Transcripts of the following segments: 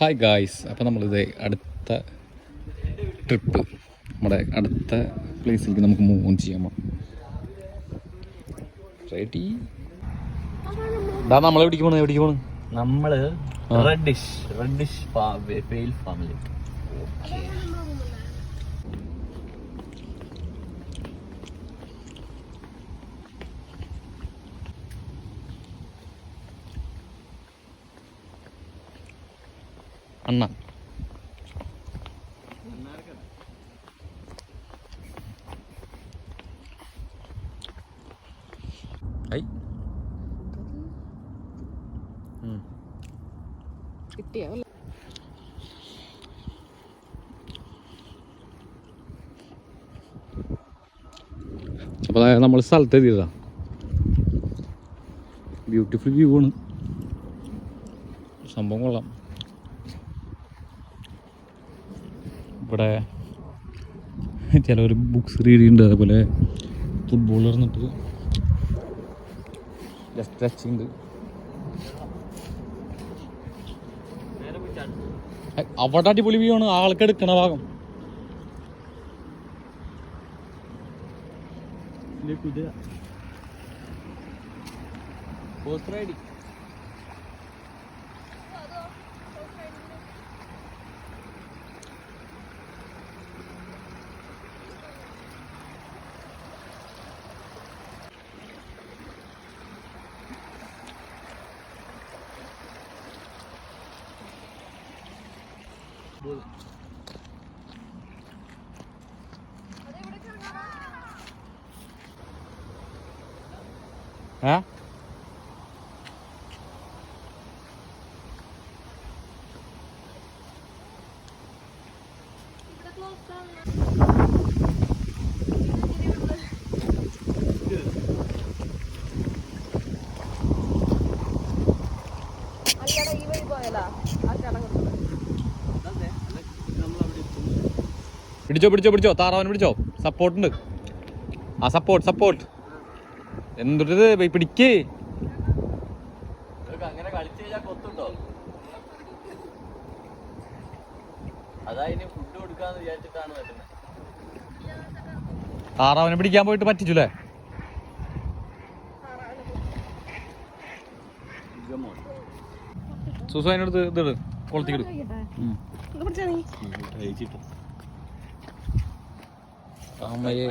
Hi guys അപ്പോൾ നമ്മളിത് അടുത്ത ട്രിപ്പ്. നമ്മുടെ അടുത്ത പ്ലേസിലേക്ക് നമുക്ക് മൂവ് ഓൺ ചെയ്യാൻ റെഡി ഡാ നമ്മൾ എവിടേക്ക് പോകണം എവിടേക്ക് പോകണം നമ്മൾ. റെഡിഷ് റെഡിഷ് ഫെയിൽ ഫാമിലി അണ്ണ. കിട്ടിയോ അപ്പോൾ നമ്മൾ സ്ഥലത്ത് എത്തിയതാ. ബ്യൂട്ടിഫുൾ വ്യൂ ആണ്. സംഭവം കൊള്ളാം. ഇവിടെ ചിലവർ ബുക്സ് റീഡ് ചെയ്യുന്നുണ്ട്. അതേപോലെ ഫുട്ബോൾ ഇറന്നിട്ട് ജസ്റ്റ് ടച്ച് ഉണ്ട്. ഏ, അവിടെ അടിപൊളി വ്യൂ ആണ്. ആൾക്ക് എടുക്കണ ഭാഗം. പോസ്റ്റർ റൈഡിങ് ഏ? അല്ലടാ ഈ വഴി പോയാലാ ആ ചടങ്ങ് പിടിച്ചോ പിടിച്ചോ പിടിച്ചോ. താറാവൻ പിടിച്ചോ. സപ്പോർട്ട് ഉണ്ട്. ആ സപ്പോർട്ട് സപ്പോർട്ട് എന്തൊരു പിടിക്ക്. പിടിക്കേ അങ്ങനെ കളിച്ചു കഴിഞ്ഞാൽ കൊത്തുണ്ടോ? അതാ ഇനി ഫുഡ് കൊടുക്കാന്ന് വിചാരിച്ചിട്ടാണ് താറാവനെ പിടിക്കാൻ പോയിട്ട് പറ്റിച്ചുല്ലേ? സുസു അതിനടുത്ത് ഇതിട് കൊളത്തിക്കിട്.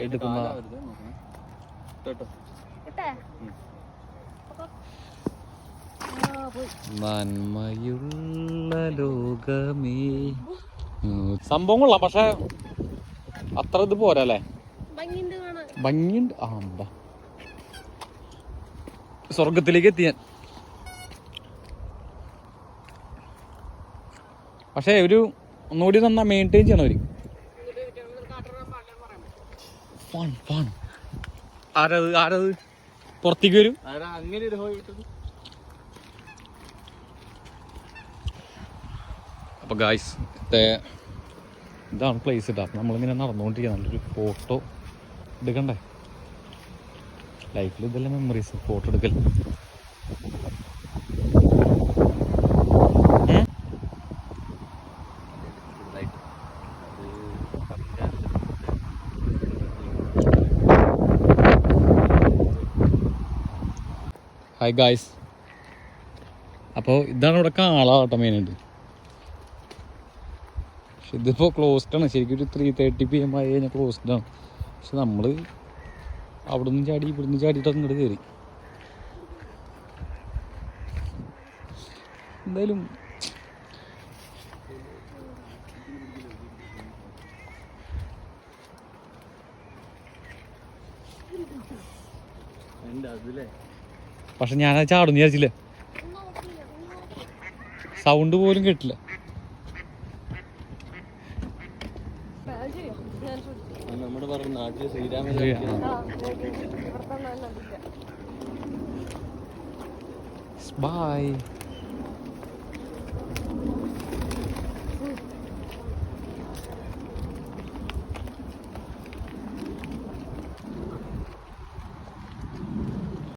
എടുക്കുന്ന നന്മയുള്ള ലോകമേ. സംഭവം കൊള്ളാം പക്ഷെ അത്ര ഇത് പോരല്ലേ? ഭംഗിണ്ട് ഭംഗിയുണ്ട്. ആ സ്വർഗത്തിലേക്ക് എത്തിയാൻ പക്ഷേ ഒരു ഒന്നുകൂടി നന്നാ മെയിന്റെയിൻ ചെയ്യണം ഫൺ ആരത് ആരത്? പുറത്തേക്ക് വരും. അങ്ങനെ ഒരു ഹോയ് വിട്ടത് അപ്പോൾ ഗായ്സ് ഇതാണ് പ്ലേസ് ഇട്ടാ നമ്മളിങ്ങനെ നടന്നുകൊണ്ടിരിക്കുക നല്ലൊരു ഫോട്ടോ എടുക്കണ്ടേ? ലൈഫിൽ ഇതെല്ലാം മെമ്മറീസ് ഫോട്ടോ എടുക്കൽ ഏ? ഹായ് ഗായ്സ് അപ്പോൾ ഇതാണ് ഇവിടെ കാളാട്ടോ മെയിനായിട്ട് പക്ഷെ ഇതിപ്പോൾ ക്ലോസ്ഡ് ആണ്. ശരിക്കും ഒരു ത്രീ തേർട്ടി പി എം ആയി കഴിഞ്ഞാൽ ക്ലോസ്ഡ് ആണ്. പക്ഷെ നമ്മൾ അവിടെ നിന്ന് ചാടി ഇവിടുന്ന് ചാടിയിട്ട് അങ്ങോട്ട് കയറി എന്തായാലും എന്താ അതില്ലേ പക്ഷെ ഞാൻ ചാടും വിചാരിച്ചില്ല. സൗണ്ട് പോലും കേട്ടില്ല. ബൈ